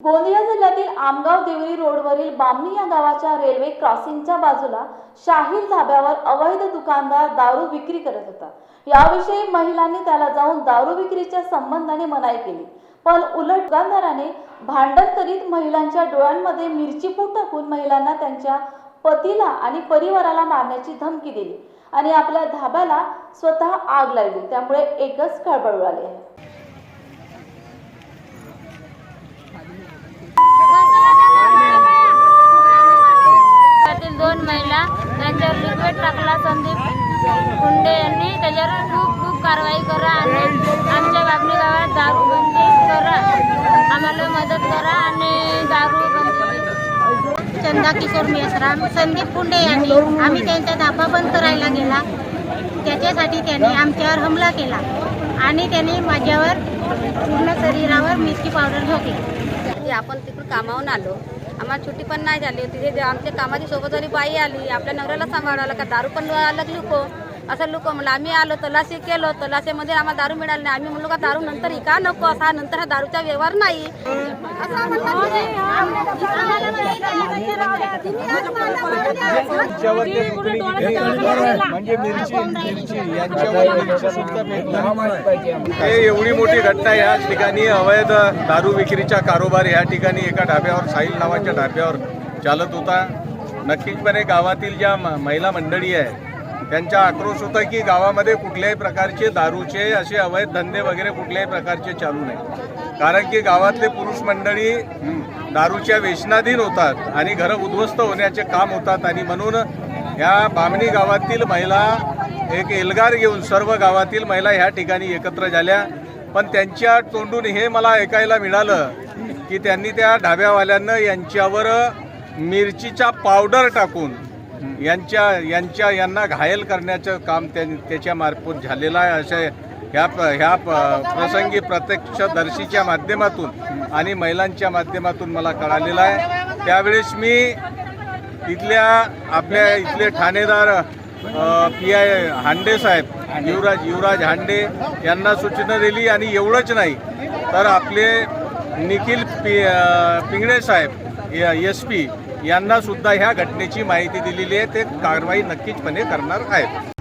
गोंदिया जिल्ह्यातील आमगाव देवरी रोडवरील बामणी या गावाच्या रेल्वे क्रॉसिंगच्या बाजूला शाहीर धाब्यावर अवैध दुकानदार दारू विक्री करत होता. याविषयी महिलांनी त्याला जाऊन दारू विक्रीच्या संबंधाने मनाई केली. पण उलट दुकानदाराने भांडण करीत महिलांच्या डोळ्यांमध्ये मिरचीपूट टाकून महिलांना त्यांच्या पतीला आणि परिवाराला मारण्याची धमकी दिली आणि आपल्या धाब्याला स्वतः आग लागली. त्यामुळे एकच खळबळ उडाली आहे. दोन महिला त्यांच्यावर लिक्विड टाकला. संदीप कुंडे यांनी त्याच्यावर खूप खूप कारवाई करा आणि आमच्या बाबणी गावात दारू बंदी करा. आम्हाला मदत करा आणि दारू बंदी चंदा किशोर मेसराम संदीप पुंडे यांनी आम्ही त्यांचा धाबा बंद करायला गेला. त्याच्यासाठी त्यांनी आमच्यावर हमला केला. आणि त्याने माझ्यावर पूर्ण शरीरावर मिरची पावडर झोकली आपण तिकडून कामावून आलो. आम्हाला छुट्टी पण नाही झाली तिथे जे आमच्या कामाची सोबत वाली बाई आली आपल्या नवऱ्याला सांभाळायला का? दारू पण अलग को? असं लुको म्हणलं आम्ही आलो तलाशी केलो तलाशीमध्ये आम्हाला दारू मिळाली नाही. आम्ही म्हणलो का दारू नंतर का नको? असा नंतर हा दारूचा व्यवहार नाही. एवढी मोठी घटना या ठिकाणी अवैध दारू विक्रीचा कारोबार या ठिकाणी एका ढाब्यावर साहिल नावाच्या ढाब्यावर चालत होता. नक्कीचपणे गावातील ज्या म- महिला मंडळी आहे त्यांचा आक्रोश होता की गावामध्ये कुठल्याही प्रकारचे दारूचे असे अवैध धंदे वगैरे कुठल्याही प्रकारचे चालू नाही. कारण की गावातले पुरुष मंडळी दारूच्या वेशनाधीन होतात आणि घरं उद्ध्वस्त होण्याचे काम होतात आणि म्हणून ह्या बामणी गावातील महिला एक एल्गार घेऊन सर्व गावातील महिला ह्या ठिकाणी एकत्र झाल्या. पण त्यांच्या तोंडून हे मला ऐकायला मिळालं की त्यांनी त्या ढाब्यावाल्यांना यांच्यावर मिरचीचा पावडर टाकून यांच्या यांच्या यांना घायल करण्याचं काम त्या त्याच्या मार्फत झालेलं आहे अशा ह्या प- ह्या प- प्रसंगी प्रत्यक्षदर्शीच्या माध्यमातून आणि महिलांच्या माध्यमातून मला कळालेलं आहे. त्यावेळेस मी इथल्या आपल्या इथले ठाणेदार पी आय हांडे साहेब युवराज युवराज हांडे यांना सूचना दिली आणि एवढंच नाही तर आपले निखिल पि पिंगळे साहेब एस पी यांना सुद्धा ह्या घटनेची माहिती दिलेली आहे. ते कारवाई नक्कीचपणे करणार आहेत.